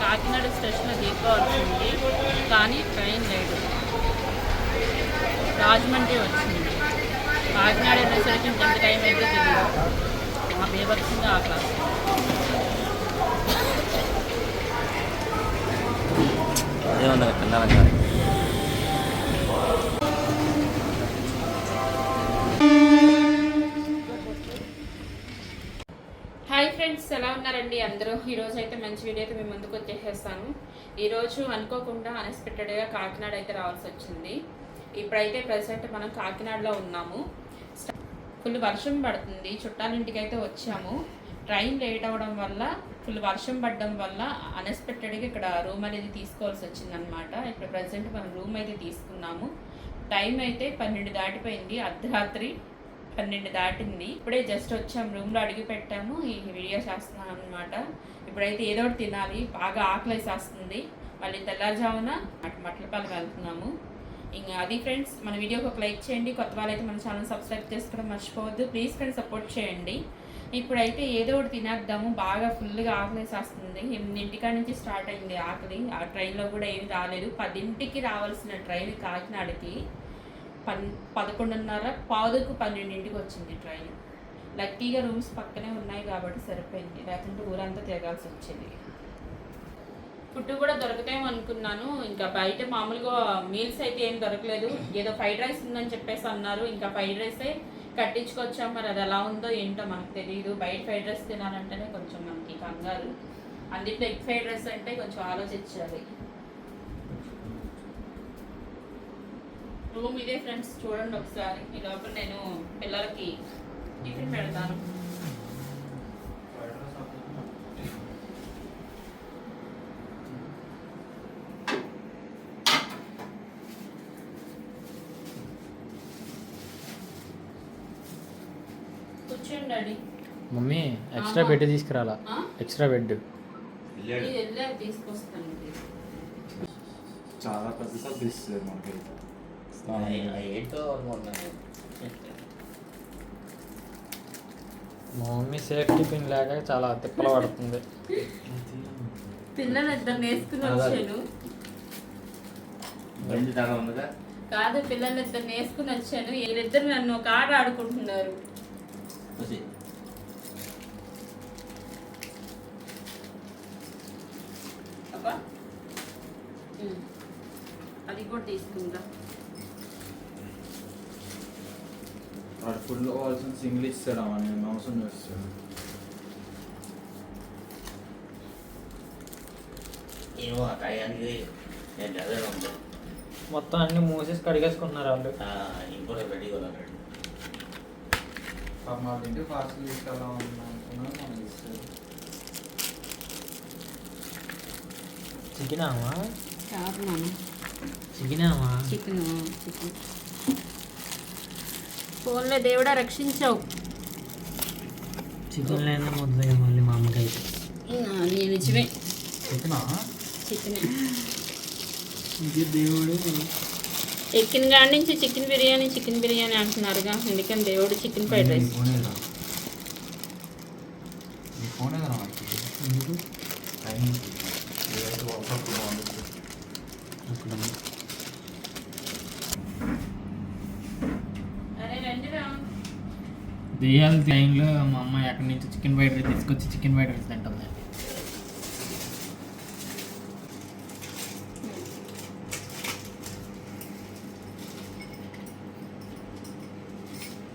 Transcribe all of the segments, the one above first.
కాకినాడ స్టేషన్లో దిగవలసింది కానీ ట్రైన్ లేదు. రాజమండ్రి వచ్చింది. కాకినాడ వెళ్ళేసరికి ఎంత టైం అయితే తెలియదు మా బేబక్సింది ఆ క్లాస్ అదే ఉంది పిల్లల గారి హాయ్ ఫ్రెండ్స్ ఎలా ఉన్నారండి అందరూ? ఈరోజు అయితే మంచి వీడియో అయితే మేము ముందుకు వచ్చేసేస్తాను. ఈరోజు అనుకోకుండా అన్ఎక్స్పెక్టెడ్గా కాకినాడ అయితే రావాల్సి వచ్చింది. ఇప్పుడైతే ప్రజెంట్ మనం కాకినాడలో ఉన్నాము. ఫుల్ వర్షం పడుతుంది. చుట్టాలింటికి అయితే వచ్చాము. ట్రైన్ లేట్ అవ్వడం వల్ల ఫుల్ వర్షం పడడం వల్ల అన్ఎక్స్పెక్టెడ్గా ఇక్కడ రూమ్ అనేది తీసుకోవాల్సి వచ్చిందనమాట ఇప్పుడు ప్రజెంట్ మనం రూమ్ అయితే తీసుకున్నాము. టైం అయితే పన్నెండు దాటిపోయింది. అర్ధరాత్రి. పన్నెండు దాటింది. ఇప్పుడే జస్ట్ వచ్చాము రూమ్లో అడిగి పెట్టాము ఈ వీడియో చేస్తున్నాం అనమాట ఇప్పుడైతే ఏదో ఒకటి తినాలి బాగా ఆకలిసేస్తుంది మళ్ళీ తెల్లారుజామున అటు మట్లపాలు వెళ్తున్నాము ఇంకా అది ఫ్రెండ్స్ మన వీడియోకి ఒక లైక్ చేయండి. కొత్త వాళ్ళైతే మన ఛానల్ సబ్స్క్రైబ్ చేసుకోవడం మర్చిపోవద్దు. ప్లీజ్ ఫ్రెండ్స్ సపోర్ట్ చేయండి. ఇప్పుడైతే ఏదో ఒకటి తినేద్దాము బాగా ఫుల్గా ఆకలి వేసేస్తుంది. ఎనిమిదింటికాడ నుంచి స్టార్ట్ అయింది ఆకలి. ఆ ట్రైన్లో కూడా ఏమి రాలేదు. పదింటికి రావాల్సిన ట్రైన్ కాకినాడకి. పన్ పదకొండున్నర పాదుకు పన్నెండింటికి వచ్చింది ట్రైన్. లక్కీగా రూమ్స్ పక్కనే ఉన్నాయి కాబట్టి సరిపోయింది. లేకుంటే ఊరంతా తిరగాల్సి వచ్చింది. ఫుడ్ కూడా దొరుకుతాయేమో అనుకున్నాను. ఇంకా బయట మామూలుగా మీల్స్ అయితే ఏం దొరకలేదు. ఏదో ఫ్రైడ్ రైస్ ఉందని చెప్పేసి అన్నారు. ఇంకా ఫ్రైడ్ రైసే కట్టించుకొచ్చాం. మరి అది ఎలా ఉందో ఏంటో మనకు తెలియదు బయట ఫ్రైడ్ రైస్ తినాలంటేనే కొంచెం మనకి కంగారు. అందుట్లో ఎగ్ ఫ్రైడ్ రైస్ అంటే కొంచెం ఆలోచించాలి. రూమ్ ఇదే ఫ్రెండ్స్ చూడండి ఒకసారి. ఈ లోపల నేను పిల్లలకి టిఫిన్ పెడతాను. మమ్మీ ఎక్స్ట్రా బెడ్ తీసుకురాలా? ఎక్స్ట్రా బెడ్ తీసుకొస్తాను. చాలా పెద్ద ఇస్తుంది మనకి మా మమ్మీ సేఫ్టీ పిన్ లేక చాలా తిప్పలు పడుతుంది. పిల్లలు ఇద్దరు నేర్చుకుని వచ్చాను కాదు పిల్లలు ఇద్దరు నేర్చుకుని వచ్చాను వీళ్ళిద్దరు నన్ను ఒక ఆట ఆడుకుంటున్నారు. అది కూడా తీసుకుంటా వాడు ఫుడ్ కావాల్సిన సింగిల్ ఇస్తాడు నేను అవసరం చేస్తాడు ఏమో ఆ టయానికి నేను మొత్తం అన్ని మూసేసి కడిగేసుకుంటున్నారు వాళ్ళు ఇంకోటి పాప మా పార్సల్ తీసుకెళ్దాం అనుకున్నాను మనం చికెనామా చికెనామా చికెన్ చికెన్. ఫోన్లో దేవుడా రక్షించావు. చికెన్ లేదా ముద్దగా మళ్ళీ మా అమ్మకి అయితే నేను నిజమే చికెనా చికెన్ ఇది దేవుడు. ఎక్కిన కాడి నుంచి చికెన్ బిర్యానీ చికెన్ బిర్యానీ అంటున్నారుగా. అందుకని దేవుడు చికెన్ ఫ్రైడ్ రైస్? ఫోనే దెయ్యాల టైంలో మా అమ్మ ఎక్కడి నుంచి చికెన్ ఫ్రైడ్ రైస్ తీసుకొచ్చి చికెన్ ఫ్రైడ్ రైస్ తింటుంది.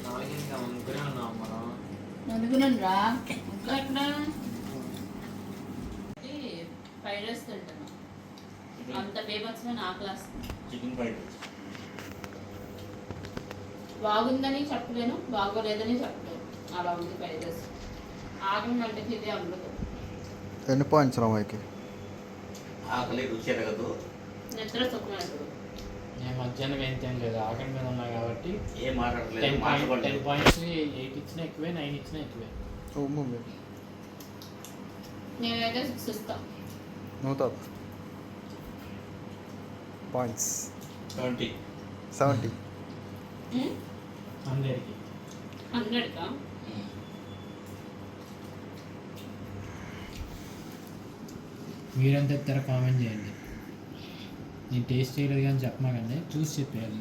నాలుగింటి అనుకునే ఉన్నాం మనం. నలుగురం రా ఇంకా ఎక్కడ ఫ్రైడ్ రైస్ తింటున్నాం. అంత ఫేమస్ నా క్లాస్ చికెన్ ఫ్రైడ్ రైస్ బాగుందని చెప్పలేను బాగోలేదని చెప్పలేను. అలా ఉంది ఫ్రైడ్ రైస్ ఆగం వంటకి ఇది అమృతం ఎన్ని పాయింట్స్ రామాయికి ఆకలి రుచి ఎరగదు. నిద్ర సుఖమేస్తుంది నేను మధ్యాహ్నం ఏం తినలేదు. ఆకలి మీద ఉన్నా కాబట్టి ఏం మాట్లాడలేదు టెన్ పాయింట్స్ ఎయిట్ ఇచ్చినా ఎక్కువే నైన్ ఇచ్చినా ఎక్కువే. నేనైతే సిక్స్ ఇస్తాను నువ్వు తాత పాయింట్స్. Twenty seventy. హండ్రెడ్కా మీరెంత ఎత్తారో కామెంట్ చేయండి. నేను టేస్ట్ చేయలేదు కానీ చెప్పమా కానీ చూసి చెప్పేయాలి.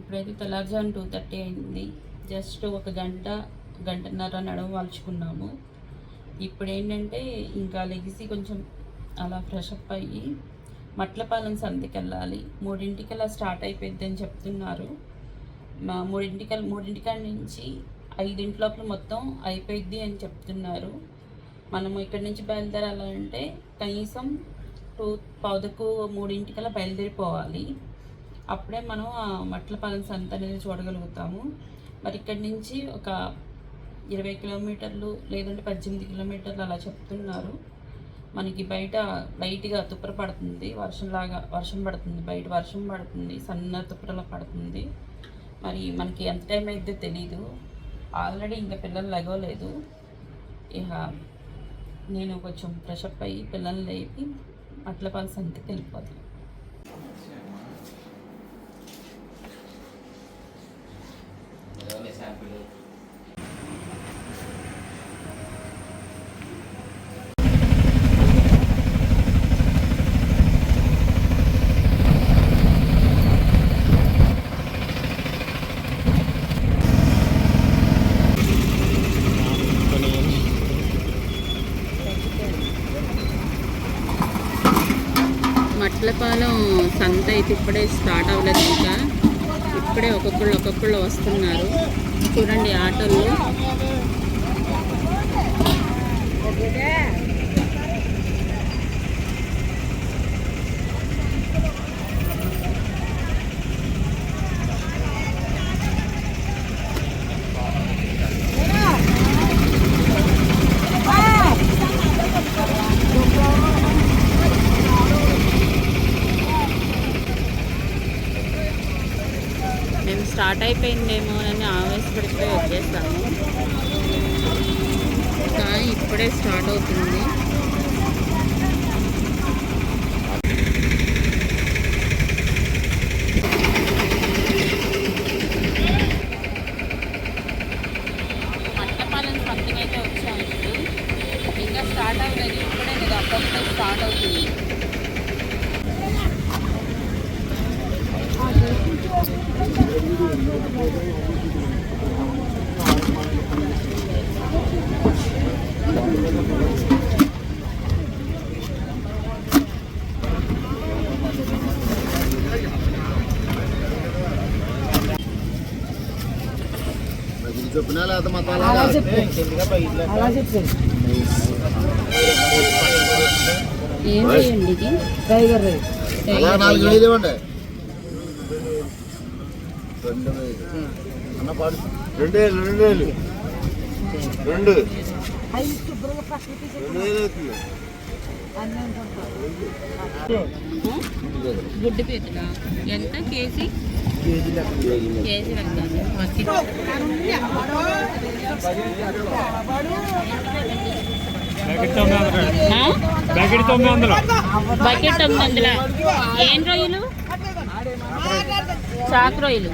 ఇప్పుడైతే తెల్లారుజాము టూ థర్టీ అయింది. జస్ట్ ఒక గంట గంటన్నర నడుము వాల్చుకున్నాము. ఇప్పుడు ఏంటంటే ఇంకా లెగిసి కొంచెం అలా ఫ్రెష్ అప్ అయ్యి మట్లపాలెం సంతకి వెళ్ళాలి మూడింటికల్లా స్టార్ట్ అయిపోద్ది అని చెప్తున్నారు. మా మూడింటికల్ మూడింటికాడ నుంచి ఐదింటి లోపల మొత్తం అయిపోయిద్ది అని చెప్తున్నారు. మనము ఇక్కడి నుంచి బయలుదేరాలంటే కనీసం టూ పౌదకు మూడింటికల్లా బయలుదేరిపోవాలి. అప్పుడే మనం ఆ మట్లపాలెం సంత అనేది చూడగలుగుతాము. మరి ఇక్కడి నుంచి ఒక ఇరవై కిలోమీటర్లు లేదంటే పద్దెనిమిది కిలోమీటర్లు అలా చెప్తున్నారు. మనకి బయట లైట్గా తుప్పర పడుతుంది వర్షంలాగా వర్షం పడుతుంది. బయట వర్షం పడుతుంది. సన్న తుప్పరలా పడుతుంది. మరి మనకి ఎంత టైం అయితే తెలీదు. ఆల్రెడీ ఇంకా పిల్లలు లెగవలేదు. ఇక నేను కొంచెం ఫ్రెషప్ అయ్యి పిల్లల్ని లేపి మట్లపాలెం సంతకి వెళ్ళిపోతాను. ఏదైనా మట్లపాలెం సంత అయితే ఇప్పుడే స్టార్ట్ అవ్వలేదు ఇంకా. ఇప్పుడే ఒక్కొక్కళ్ళు ఒక్కొక్కళ్ళు వస్తున్నారు. చూడండి ఆటోలు మేము స్టార్ట్ అయిపోయిందేమో అని ఆవేశపడిపోయి వచ్చేస్తాము కానీ ఇప్పుడే స్టార్ట్ అవుతుంది మట్టపాలెం సంథింగ్ అయితే వచ్చాము ఇప్పుడు ఇంకా స్టార్ట్ అవ్వలేదు ఇప్పుడే ఇది అప్పట్లో స్టార్ట్ అవుతుంది చెప్పినా లేదా మా ఏం చేయండి ఇది అలా టైగర్ నాలుగు రొయ్య. వేలు ఇవ్వండి రెండు వేలు అన్న పాడు రెండు వేలు రెండు వేలు రెండు గుడ్డు పీతలా? ఎంత? కేజీ? కేజీ? ప్యాకెట్ తొమ్మిది వందలు. బకెట్ తొమ్మిది వందల. ఏం రొయ్యలు? చాక్ రొయ్యలు.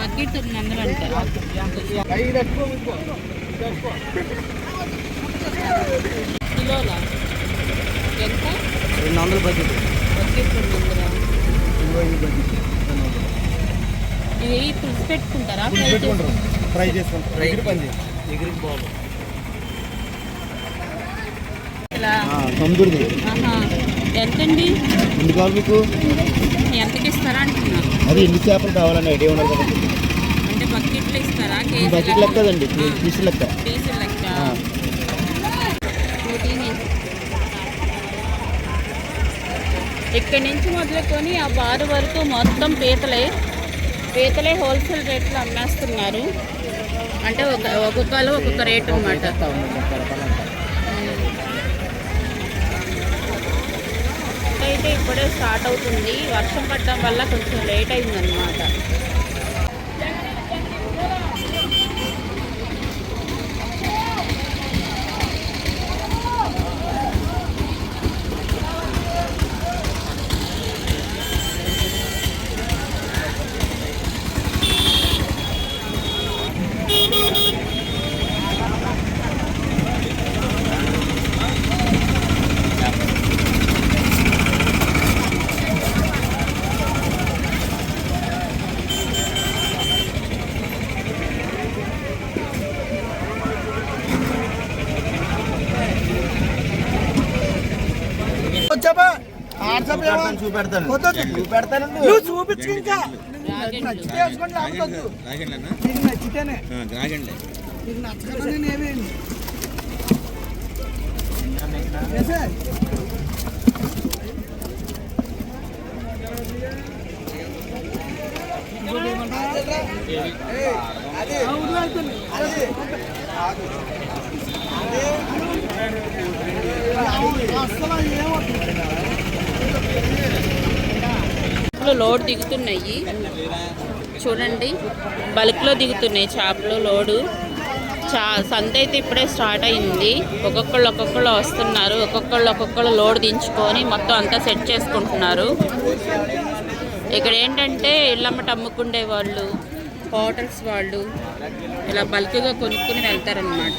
బకెట్ తొమ్మిది వందలు అంటే కిలోలా? ఎంత? రెండు వందల బడ్జెట్. బకెట్ తొమ్మిది వందలా ఇది పులుసు పెట్టుకుంటారా? ఫ్రై చేసుకుంటారా? ఫ్రై చేసుకుంటాం ఎగిరి పని ఎగిరికి తొమ్మిది ఆహా. ఎంతండి? ఎన్ని మీకు? ఎంతకి ఇస్తారా అంటున్నా అది ఎన్ని చేపలు కావాలని ఐడియా ఉండదు కదా. లెక్క కదండి? పీస్ లెక్క. ఇక్కడి నుంచి మొదలుకొని ఆ బారు వరకు మొత్తం పీతలే. పీతలే హోల్సేల్ రేట్లో అమ్మేస్తున్నారు. అంటే ఒక ఒక్కొక్కరు ఒక్కొక్క రేట్ అనమాట అయితే ఇప్పుడే స్టార్ట్ అవుతుంది. వర్షం పడడం వల్ల కొంచెం లేట్ అయిందన్నమాట. నువ్వు చూపించు ఇంకా. నచ్చితే వేసుకోండి లేకపోతే వద్దు. నీకు నచ్చితేనే నీకు నచ్చకపోతే నేనేమి వేసే. ఆ, వదిలే అయిపోయింది. అది. అస్సలు ఏమవుతుంది చేపలు లోడ్ దిగుతున్నాయి. చూడండి. బల్క్లో దిగుతున్నాయి చేపలు లోడు. చా సంత అయితే ఇప్పుడే స్టార్ట్ అయింది. ఒక్కొక్కళ్ళు ఒక్కొక్కళ్ళు వస్తున్నారు. ఒక్కొక్కళ్ళు ఒక్కొక్కళ్ళు లోడ్ దించుకొని మొత్తం అంతా సెట్ చేసుకుంటున్నారు. ఇక్కడ ఏంటంటే ఇళ్ళమ్మట అమ్ముకుండే వాళ్ళు హోటల్స్ వాళ్ళు ఇలా బల్క్గా కొనుక్కుని వెళ్తారనమాట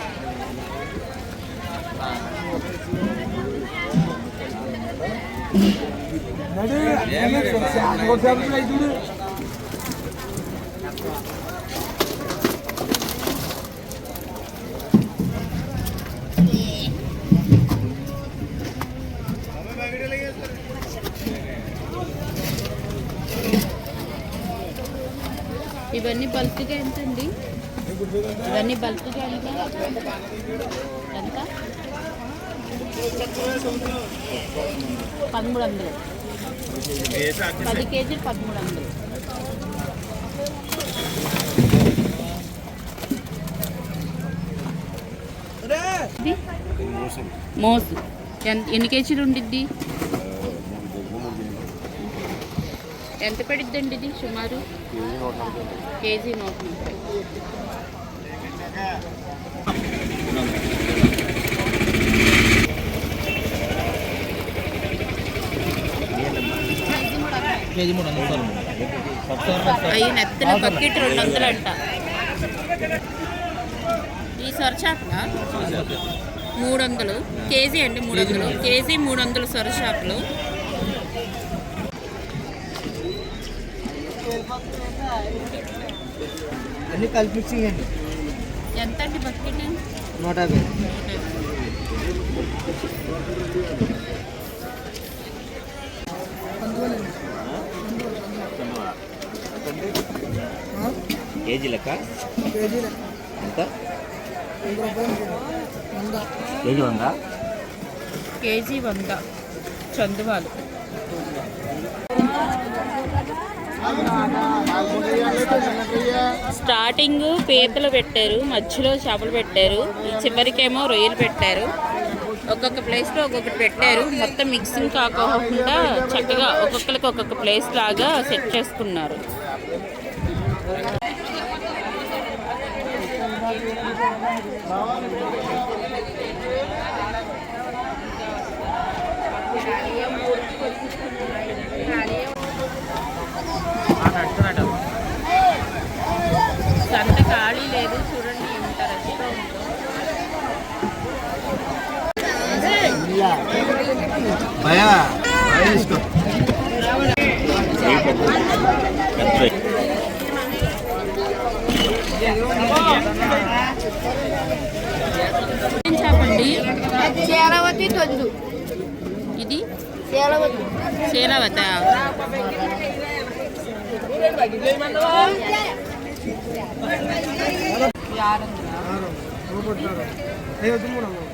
ఇవన్నీ బల్క్గా ఎంతండి? ఇవన్నీ బల్క్గా ఎంత? ఎంత? పదమూడు వందలు. పది కేజీలు పదమూడు వందలు మోసు. ఎన్ని కేజీలు ఉండిద్ది ఎంత పడిద్దండి ఇది సుమారు? కేజీ నూట ముప్పై కేజీ మూడు వందలు అవి నెత్తిన బకెట్ రెండు వందలు అంట ఈ సొరచాపల? మూడు వందలు కేజీ అండి మూడు వందలు కేజీ మూడు వందలు సొరచాపలు. అన్ని కలిపి ఎంత అండి బకెట్? నూట యాభై. కేజీ లెక్క? కేజీలే ఎంత? వంద రూపాయలు వంద. కేజీ కేజీ వంద. చందువాలు. స్టార్టింగ్ పీతలు పెట్టారు మధ్యలో చేపలు పెట్టారు చివరికేమో రొయ్యలు పెట్టారు. ఒక్కొక్క ప్లేస్లో ఒక్కొక్కటి పెట్టారు. మొత్తం మిక్సింగ్ కాకోకుండా చక్కగా ఒక్కొక్కరికి ఒక్కొక్క ప్లేస్ లాగా సెట్ చేసుకున్నారు. సంత ఖాళీ లేదు చూడండి ఎంత రష్గా ఉందో భయా తీసుకో చేపండి శీలవతి తొందు ఇది శీలవతి శీలవత చింత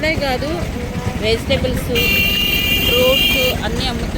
ఇక్కడ కాదు వెజిటేబుల్స్ ఫ్రూట్స్ అన్నీ అమ్ముతారు.